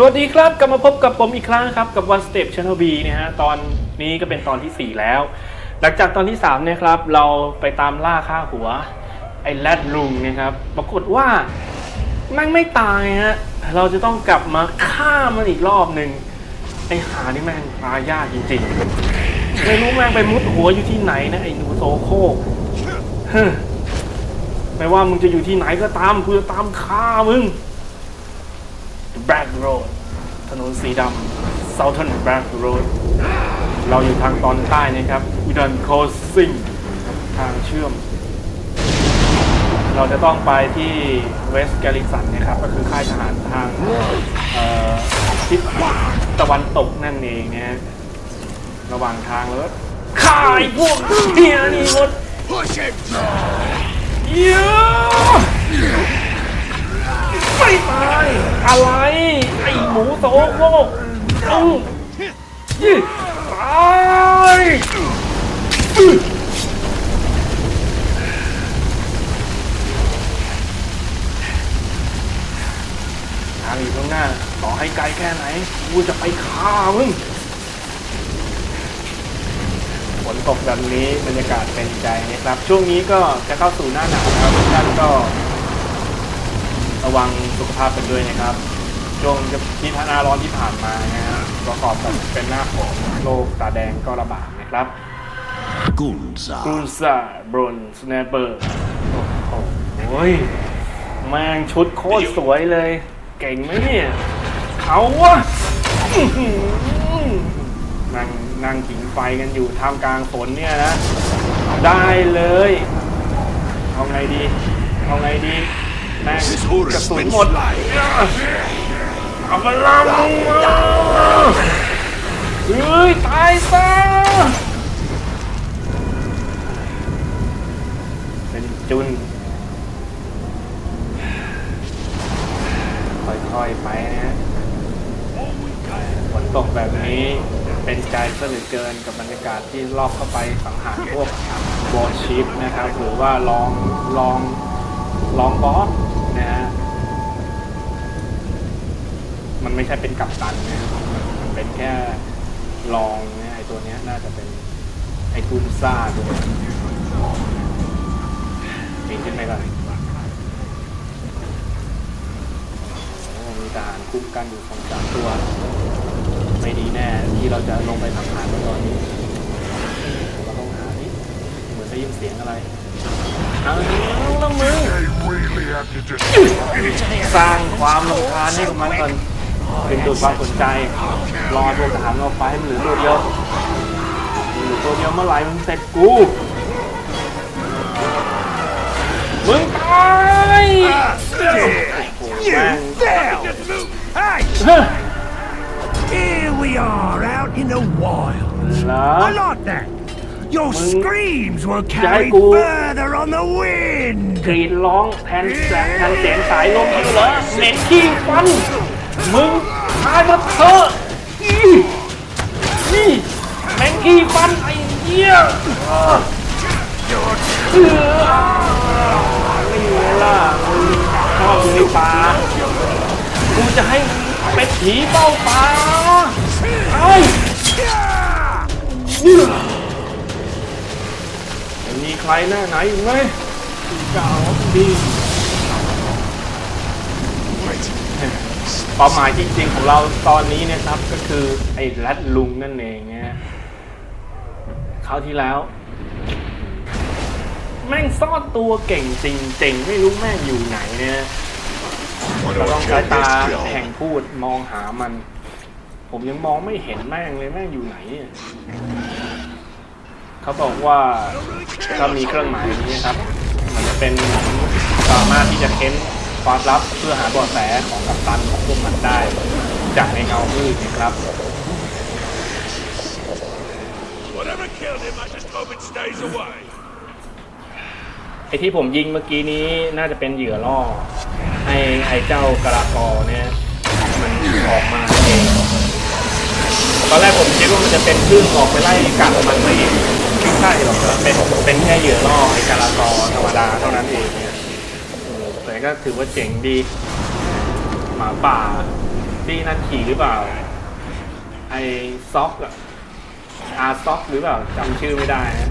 สวัสดีครับกลับมาพบกับผมอีกครั้งครับกับ One Step Channel B นะฮะตอนนี้ก็เป็นตอนที่ 4 แล้ว หลังจากตอนที่3เนี่ยครับเราไปตามล่าฆ่าหัว ไอ้แรดลุงนะครับปรากฏว่าแม่งไม่ตายฮะเราจะต้องกลับมาฆ่ามันอีกรอบหนึ่งไอ้หานี่แม่งตายยากจริงๆไม่รู้แม่งไปมุดหัวอยู่ที่ไหนนะไอ้หนูโซโคเฮ้อไม่ว่ามึงจะอยู่ที่ไหนก็ตามกูจะตามฆ่ามึง Black Road ถนนสีดำ Southern Black Road เราอยู่ทางตอนใต้นะครับ Udan Crossing ทางเชื่อม เราจะต้องไปที่ West Garrison นะครับ ก็คือค่ายทหารทางเอ่อทิศตะวันตกนั่นเองนะฮะระหว่างทางแล้วข่ายพวกเฮียนี่หมด Push him! เยอะ ไม่ตายอะไรไอ้หมูโตโง่ต้องยี่ตายทางอยู่ข้างหน้า ต่อให้ไกลแค่ไหนกูจะไปฆ่ามึงฝนตกแบบนี้บรรยากาศเป็นใจนะครับ ช่วงนี้ก็จะเข้าสู่หน้าหนาวครับท่านก็ ระวังสุขภาพกันด้วยนะครับ ช่วงที่หน้าร้อนที่ผ่านมานะฮะประกอบกับเป็นหน้าของโรคตาแดงก็ระบาดนะครับ Gunza. กรูซ่าบรอนสแนเปอร์โอ้โหแม่งชุดโคตรสวยเลย เก่งไหมเนี่ยเขาวะอื้อหือนั่งนั่งผิงไฟกันอยู่ท่ามกลางฝนเนี่ยนะ ได้เลย เอาไงดี เอาไงดี แม่งกระสุนหมด flying. เอาพลังมาเฮ้ยตายซะเป็นจุนค่อยๆไปนะฝนตกแบบนี้เป็นใจซะเหลือเกินกับบรรยากาศที่ลอบเข้าไปสังหารพวกบอชิปนะครับ หรือว่าลองลอง ลองบอสนะฮะมันไม่ใช่เป็นกัปตันนะมันเป็นแค่รองนะไอตัวเนี้ยน่าจะเป็นไอกุนซ่าตัวเห็นใช่ไหมล่ะโอ้มีทหารคุ้มกันอยู่สองสามตัว ไม่ดีแน่ที่เราจะลงไปสังหารตอนนี้เราต้องหานี่เหมือนได้ยินเสียงอะไร เอาแล้วมึง They really have to destroy สร้างความรำคาญให้กับมันก่อนเป็นจุดความสนใจ รอตัวทหารออกไปให้มันเหลือตัวเดียวเหลือตัวเดียวเมื่อไหร่มึงเสร็จกู มึงตายโอ้โหแม่ง Down! Hey! เฮ้ย Here we are out in the wild. เหรอ I like that. Your screams will Jai carry Gu. further on the wind. กรีดร้องแทนแสงแทนเสียงสายลมอยู่เหรอเหม็นขี้ฟัน มึงตายมาเถอะอีนี่แมงขี้ฟันไอ้เหี้ยเออเออนี่ไงล่ะมึงชอบอยู่ในป่ากูจะให้มึงเป็นผีเฝ้าป่าเอ้ยไม่มีใค รหน้าไหนไหมเจ้าดีเป้าหมายจริงๆของเราตอนนี้เนะครับก็คือไอ้แรดลุงนั่นเองเนี่ยคราวที่แล้ว แม่งซ่อนตัวเก่งจริงๆ ไม่รู้แม่งอยู่ไหนเนี่ยเราต้องใช้ตาแห่งพูดมองหามัน ผมยังมองไม่เห็นแม่งเลยแม่งอยู่ไหนเนี่ย เขาบอกว่าถ้ามีเครื่องหมายนี้นะครับ มันจะเป็นสามารถที่จะเค้นความลับเพื่อหาเบาะแสของกัปตันของพวกมันได้ จากในเงามืดนะครับ Whatever killed him, I just hope it stays away. ไอที่ผมยิงเมื่อกี้นี้น่าจะเป็นเหยื่อล่อ ให้ไอเจ้ากระกอเนี่ยมันออกมาเอง ตอนแรกผมคิดว่ามันจะเป็นคลื่นออกไปไล่กัด ใช่หรอกเป็นเป็นแค่เหยื่อล่อไอกระกอธรรมดาเท่านั้นเองเนี่ยเออแต่ก็ถือว่าเจ๋งดี หมาป่าตี้นั่นขี่หรือเปล่า ไอซ็อกอะอาซ็อกหรือเปล่าจำชื่อไม่ได้นะ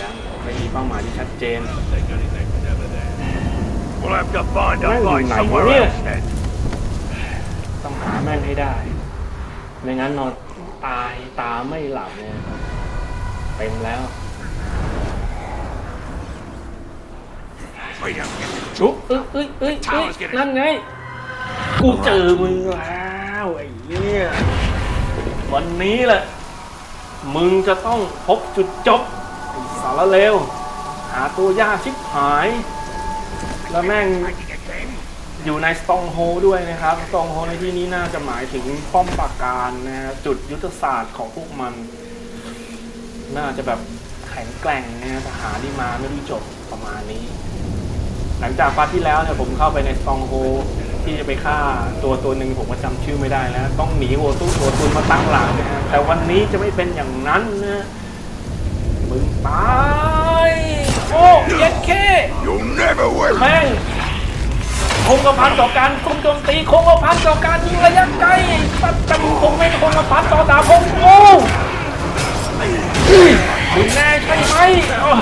ยังไม่มีเป้าหมายที่ชัดเจน We'll have to find a Well, fight you somewhere might else then. ต้องหาแม่งให้ได้ ไม่งั้นนอน ตายตาไม่หลับเนี่ยเต็มแล้ว Wait up. ชุบเอ้ยเอ้ยเอ้ยเอ้ยนั่นไง กูเจอมึงแล้วไอ้เนี่ยวันนี้แหละ มึงจะต้องพบจุดจบไอ้สารเลวหาตัวยากชิบหาย แล้วแม่ง อยู่ในสตองโฮด้วยนะครับสตองโฮในที่นี้น่าจะหมายถึงป้อมปราการนะฮะจุดยุทธศาสตร์ของพวกมัน น่าจะแบบแข็งแกร่งนะฮะทหารที่มาไม่รู้จบประมาณนี้ หลังจากพาร์ทที่แล้วเนี่ยผมเข้าไปในสตองโฮที่จะไปฆ่าตัวตัวหนึ่งผมก็จำชื่อไม่ได้แล้ว ต้องหนีโวตู้โวตุนมาตั้งหลังนะฮะแต่วันนี้จะไม่เป็นอย่างนั้นนะมึงตายโอ้เย็ดเค You'll never win. แม่ง คงกระพันต่อการคุมโจมตีคงกระพันต่อการยิงระยะไกลไอ้สัตว์แต่มึงคงไม่คงกระพันต่อดาบของกูอื้อมึงแน่ใช่ไหมเอ้า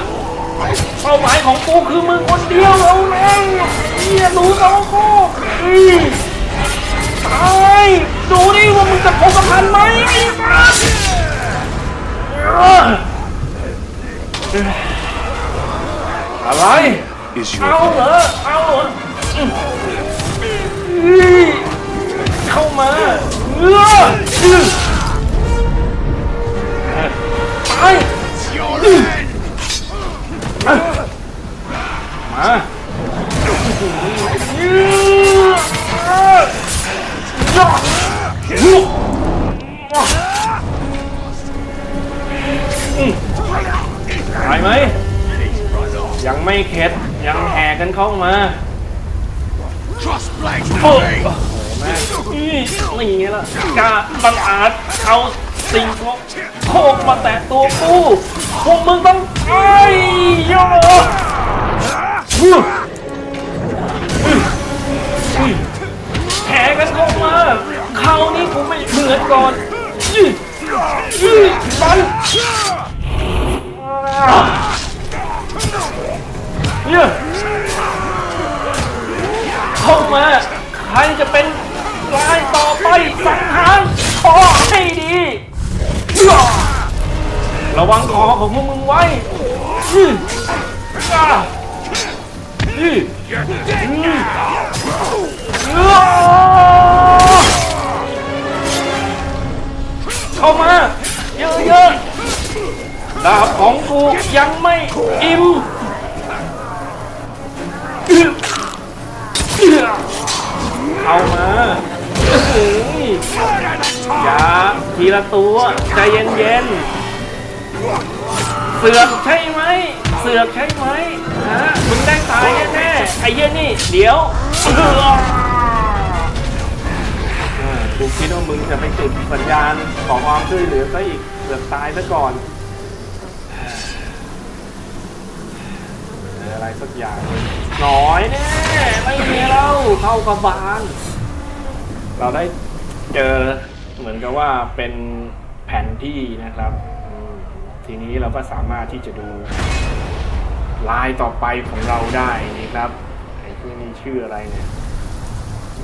เป้าหมายของกูคือมึงคนเดียวเอาแม่เฮียรู้แล้วโคกอื้ตายดูดิว่ามึงจะคงกระพันไหมไอ้สัสเอ้ออะไร Is เอาเหรอ เข้ามาเอออื้อไปมาอื้อเออย่อตายไหม ยังไม่เข็ด ยังแห่กันเข้ามา โอ้ to โห me. แม่นี่นี่ไงล่ะกล้าบังอาจเอาสิ่งของโคกมาแตะตัวกูพวกมึงต้องไอ้โยแห่กันเข้ามาคราวนี้กูไม่เหมือนก่อนอื้ออื้อปันเนี่ย เข้ามา ใครจะเป็นรายต่อไปสังหารขอให้ดี ระวังคอของพวกมึงไว้เข้ามา เยอะๆดาบของกูยังไม่อิ่ม เอามาเฮ้ยอย่าทีละตัวใจเย็นๆเสือกใช่ไหมเสือกใช่ไหมฮะมึงได้ตายแน่ๆไอ้เหี้ยนี่ เดี๋ยวกูคิดว่ามึงจะไปจุดสัญญาณขอความช่วยเหลือซะอีกเสือกตายซะก่อนเอะไรสักอย่างน่อยแน่ไม่มีแล้วเข้ากระบาล เราได้เจอเหมือนกับว่าเป็นแผนที่นะครับ ทีนี้เราก็สามารถที่จะดูลายต่อไปของเราได้นี่ครับไอ้ชื่อนี้ชื่ออะไรเนี่ย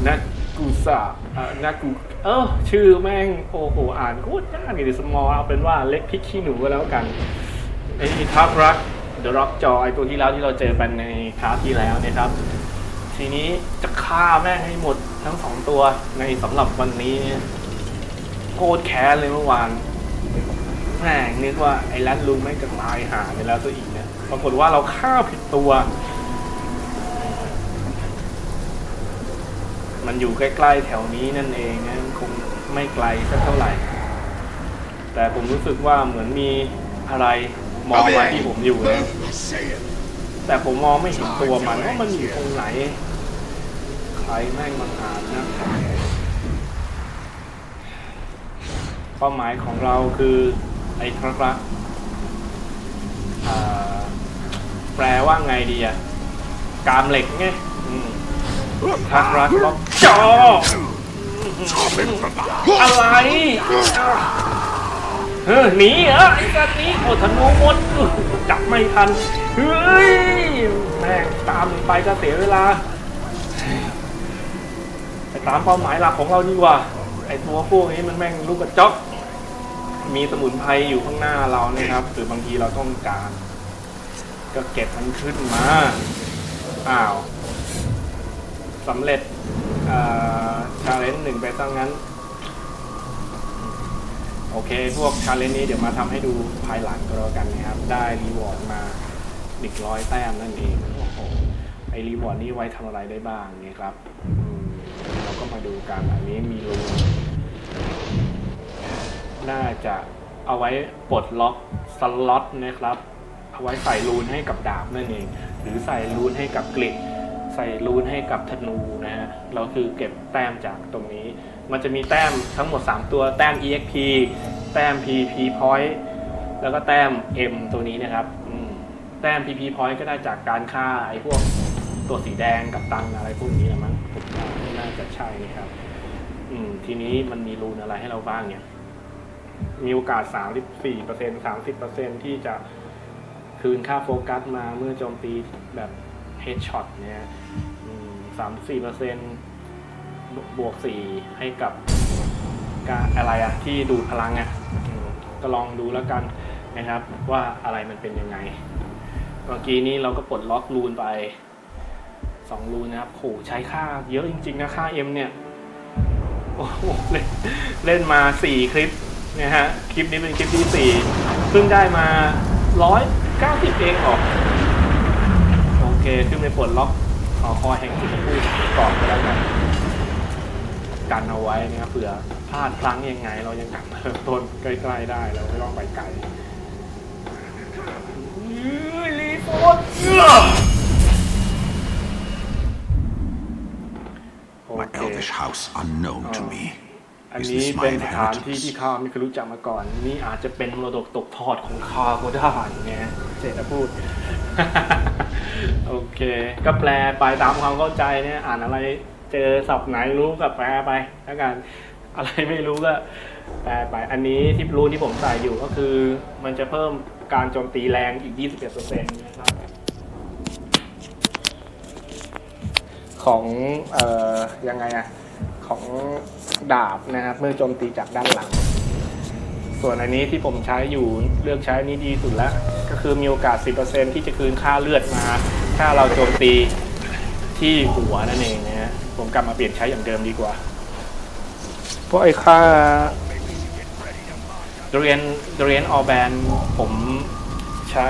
นักกุสะอ่นักกุเออชื่อแม่งโอ้โหอ่านโคตรยากเลยสมอเอาเป็นว่าเล็กพริกขี้หนูก็แล้วกันไอ้ทับรัก เดอะร็อกจอไอตัวที่แล้วที่เราเจอกันในคลาสที่แล้วนะครับ ทีนี้จะฆ่าแม่งให้หมดทั้งสองตัวในสำหรับวันนี้เนี่ยโคตรแค้นเลยเมื่อวานแม่งนึกว่าไอ้แรดลุงแม่งจะตายหาไปแล้วตัวอีกเนี่ยปรากฏว่าเราฆ่าผิดตัว มันอยู่ใกล้ๆแถวนี้นั่นเองนะคงไม่ไกลสักเท่าไหร่ แต่ผมรู้สึกว่าเหมือนมีอะไร มองมาที่ผมอยู่นะ Say it. แต่ผมมองไม่เห็นตัวมันว่ามันอยู่ตรงไหน ใครแม่งมันหานะเป้าหมายของเราคือไอ้ทรักอ่าแปลว่าไงดีอะกามเหล็กไงอืมทักรักล็อกจออะไร เฮ้ยหนีเหรอไอ้สัตว์นี้โอ้ธนูหมดจับไม่ทันเฮ้ยแม่งตามไปก็เสียเวลาไปตามเป้าหมายหลักของเราดีกว่าไอ้ตัวพวกนี้มันแม่งลูกกระจอกมีสมุนไพรอยู่ข้างหน้าเรานะครับหรือบางทีเราต้องการ ก็เก็บมันขึ้นมาอ้าวสำเร็จชาเลนจ์หนึ่งไปซะงั้น โอเค พวกชาเลนจ์นี้เดี๋ยวมาทำให้ดูภายหลังก็แล้วกันนะครับ ได้รีวอร์ดมาหนึ่งร้อยแต้มนั่นเองโอ้โหไอรีวอร์ดนี้ไว้ทำอะไรได้บ้างเนี่ยครับอืมเราก็มาดูกันอันนี้มีรูน่าจะเอาไว้ปลดล็อกสล็อตนะครับ เอาไว้ใส่รูนให้กับดาบนั่นเอง หรือใส่รูนให้กับกริดใส่รูนให้กับธนูนะฮะเราคือเก็บแต้มจากตรงนี้ มันจะมีแต้มทั้งหมด 3 ตัวแต้ม exp แต้ม pp point แล้วก็แต้ม m ตัวนี้นะครับแต้ม pp point ก็ได้จากการฆ่าไอ้พวกตัวสีแดงกับตันอะไรพวกนี้ละมั้งผมว่าน่าจะใช่นะครับ อืม ทีนี้มันมีรูนอะไรให้เราบ้างเนี่ย มีโอกาส 34% 30%ที่จะคืนค่าโฟกัสมาเมื่อโจมตีแบบเฮดช็อตเนี่ยสามสี่เปอร์เซ็นต์ บวกสี่ให้กับการอะไรอะที่ดูดพลังอะอืมก็ลองดูแล้วกันนะครับว่าอะไรมันเป็นยังไง เมื่อกี้นี้เราก็ปลดล็อกรูนไปสองรูนนะครับโหใช้ค่าเยอะจริง ๆ นะค่า M เนี่ย โอ้โหเล่นเล่นมาสี่คลิปนะฮะ คลิปนี้เป็นคลิปที่สี่เพิ่งได้มาร้อยเก้าสิบเองออก โอเค ขึ้นไปปลดล็อกหอคอยแห่งจุดพูดก่อนก็แล้วกัน กันเอาไว้นะครับเผื่อพลาดพลั้งยังไง เรายังกลับมาเริ่มต้นใกล้ๆได้เราไม่ต้องไปไกลอื้อรีโฟร์ดเอื้อโอ My เค elvish house unknown to me. อัน Is นี้ this เป็น my สถานที่ inheritance? ที่ข้าไม่เคยรู้จักมาก่อน นี่อาจจะเป็นมรดกตกทอดของข้าก็ได้เนี่ยเจตพูด โอเค ก็แปลไปตามความเข้าใจเนี่ย อ่านอะไร เจอศัพท์ไหนรู้ก็แปลไปแล้วกันอะไรไม่รู้ก็แปลไป อันนี้ที่รู้ที่ผมใส่อยู่ก็คือ มันจะเพิ่มการโจมตีแรงอีก 21%นะครับของเอ่อยังไงอะของดาบนะครับ เมื่อโจมตีจากด้านหลัง ส่วนอันนี้ที่ผมใช้อยู่เลือกใช้นี้ดีสุดแล้วก็คือมีโอกาส 10%ที่จะคืนค่าเลือดมา ถ้าเราโจมตีที่หัวนั่นเองนะ ผมกลับมาเปลี่ยนใช้อย่างเดิมดีกว่า เพราะไอ้ค่าเรียนเรียนออแบนผมใช้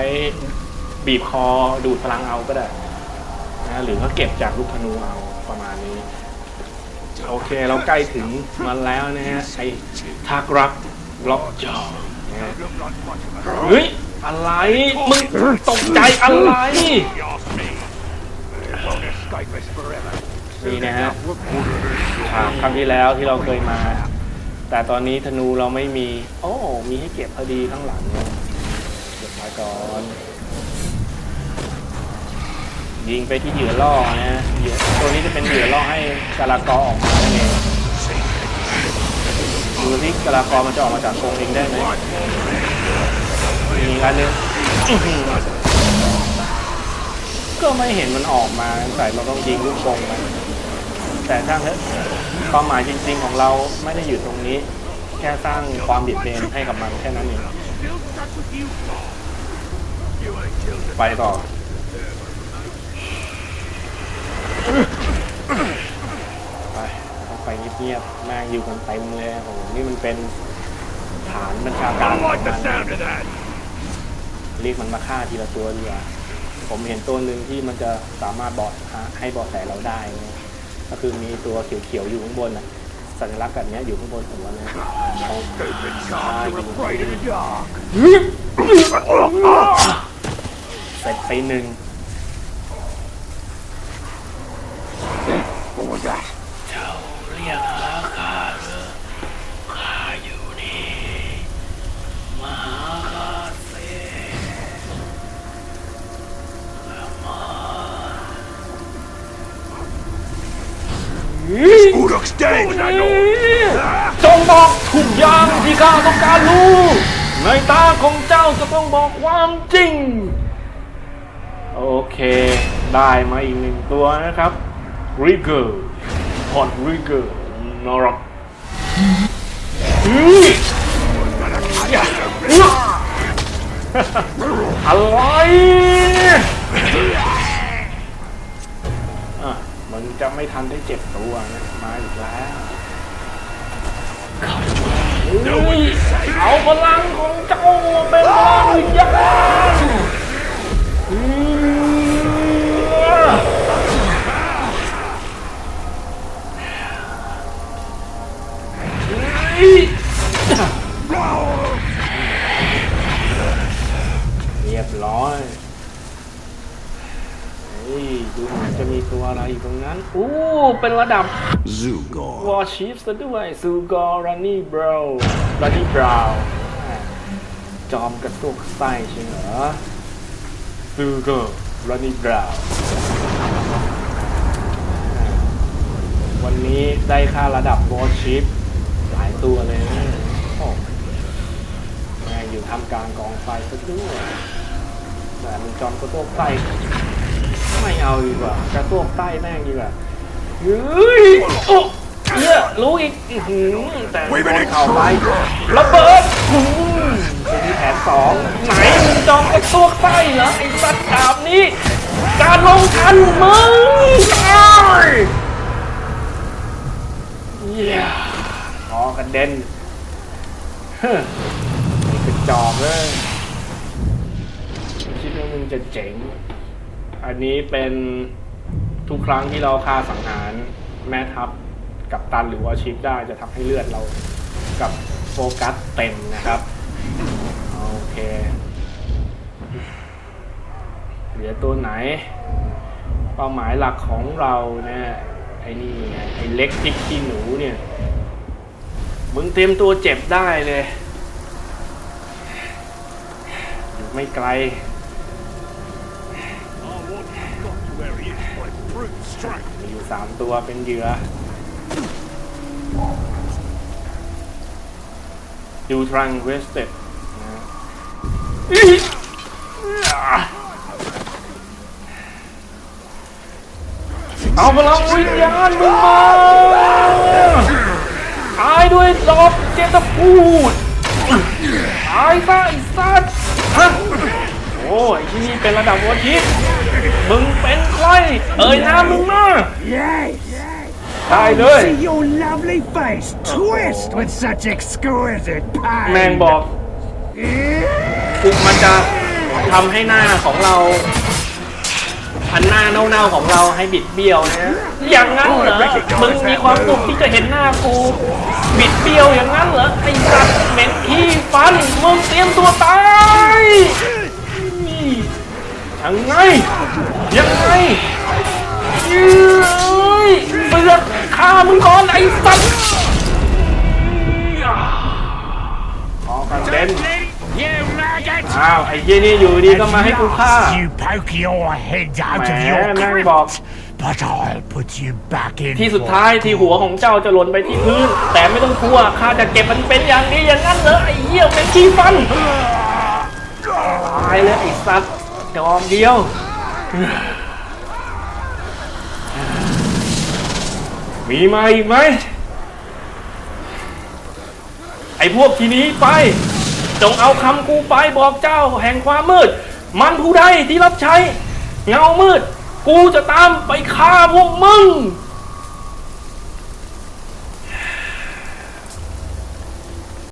บีบคอดูดพลังเอาก็ได้นะหรือก็เก็บจากลูกธนูเอาประมาณนี้ โอเคเราใกล้ถึงมันแล้วนะฮะไอ้ทักรักล็อกจอนะฮะเฮ้ย อะไร มึงตกใจอะไร นี่นะฮะฉากครั้งที่แล้วที่เราเคยมา แต่ตอนนี้ธนูเราไม่มี โอ้มีให้เก็บพอดีข้างหลังนะเก็บมาก่อนยิงไปที่เหยื่อล่อนะเหยื่อตัวนี้จะเป็นเหยื่อล่อให้กาลากอออกมานั่นเองดูที่กาลากอมันจะออกมาจากกรงเองได้ไหมมีอันนึงอื้อหือก็ไม่เห็นมันออกมาใส่เราต้องยิงลูกกรงมัน แต่ช่างเถอะความหมายจริง ๆ ของเราไม่ได้อยู่ตรงนี้ แค่สร้างความบิดเบนให้กับมันแค่นั้นเองไปต่อไปต้องไปเงียบๆแม่งอยู่กันเต็มเลยโอ้โหนี่มันเป็นฐานบัญชาการ I ของ like the มัน sound of that. เรียกมันมาฆ่าทีละตัวดีกว่าผมเห็นตัวหนึ่งที่มันจะสามารถบอกหาให้เบอกแสเราได้นะ ก็คือมีตัวเขียวๆอยู่ข้างบนนะสัญลักษณ์แบบนี้อยู่ข้างบนหัวนะเขาฆ่าดูเสร็จไปหนึ่ง What was that? เจ้าเรียกหาข้าเหรอข้าอยู่นี่มาหาข้าสิมา Uruk's dead, I know. จงบอกทุกอย่างที่ข้าต้องการรู้ ในตาของเจ้าจะต้องบอกความจริง โอเค ได้มาอีกหนึ่งตัวนะครับริเกอร์พอดริเกอร์นอร์อะไรอะ มันจะไม่ทันได้เจ็บตัวนะมาอีกแล้วเอาพลังของเจ้าเป็นพลังยักษ์ เป็นระดับ Zugor. วอร์ชิฟซะด้วยซูกอรันนี่บราวรันนี่บราวจอมกระตุกไส้ใช่เหรอซูกอรันนี่บราววันนี้ได้ค่าระดับวอร์ชิฟหลายตัวเลยนะโอ้แม่งอยู่ทำกลางกองไฟซะด้วยแต่มันจอมกระตุกไส้ไม่เอาดีกว่ากระตุกไส้แม่งดีกว่า เฮ้ยโอ้เหี้ยรู้อีกอื้อหือแต่โดนเข่าไประเบิดอืมจะมีแผนสองไหนมึงจองไอ้ตัวไส้เหรอไอ้สัตว์ดาบนี้ การลงทันมึงตายเหี้ยคอกระเด็นเฮ้ยไอ้กระจอกเลยคิดว่ามึงจะเจ๋ง อันนี้เป็น ทุกครั้งที่เราฆ่าสังหารแม่ทัพกับตันหรือว่าชิปได้จะทำให้เลือดเรากับโฟกัสเต็มนะครับ โอเค เหลือตัวไหน เป้าหมายหลักของเราเนี่ยไอ้นี่ไไอ้เล็กติ๊กขี้หนูเนี่ย มึงเตรียมตัวเจ็บได้เลย อยู่ไม่ไกล มีอยู่สามตัวเป็นเหยื่อดูทรังเวสเต็ดเอาพลังวิญญาณมึงมาตายด้วยดอกเจตพูดตายซะไอ้สัตว์โอ้ยที่นี่เป็นระดับวัชิต มึงเป็นใครเอ่ยนามมึงมา Yes! ได้เลย See your lovely face twist with such exquisite pain. แมงบอกกูมันจะทำให้หน้าของเรา อันหน้าเน่าๆของเราให้บิดเบี้ยวนะ อย่างนั้นเหรอ มึงมีความสุขที่จะเห็นหน้ากู บิดเบี้ยวอย่างนั้นเหรอไอ้สัตว์เหม็นขี้ฟันมึงเตรียมตัวตายนี่ ยังไง ยังไงเอ้ยเปลือกฆ่ามึงก่อนไอ้สัตว์ขอกันเด่น You maggot! อ้าวไอ้เยี่ยนี่อยู่ดีก็มาให้กูฆ่า You poke your head out of Man, your man, crypt, Bob. but I'll put you back in. ที่สุดท้ายที่หัวของเจ้าจะหล่นไปที่พื้น แต่ไม่ต้องกลัวข้าจะเก็บมันเป็นอย่างดีอย่างนั้นเหรอไอ้เหี้ยเป็นขี้ฟันตายเลยไอ้สัตว์ ดอมเดียวมีมาอีกไหมไอ้พวกทีนี้ไป จงเอาคำกูไปบอกเจ้าแห่งความมืด มันผู้ใดที่รับใช้ เงามืด กูจะตามไปฆ่าพวกมึง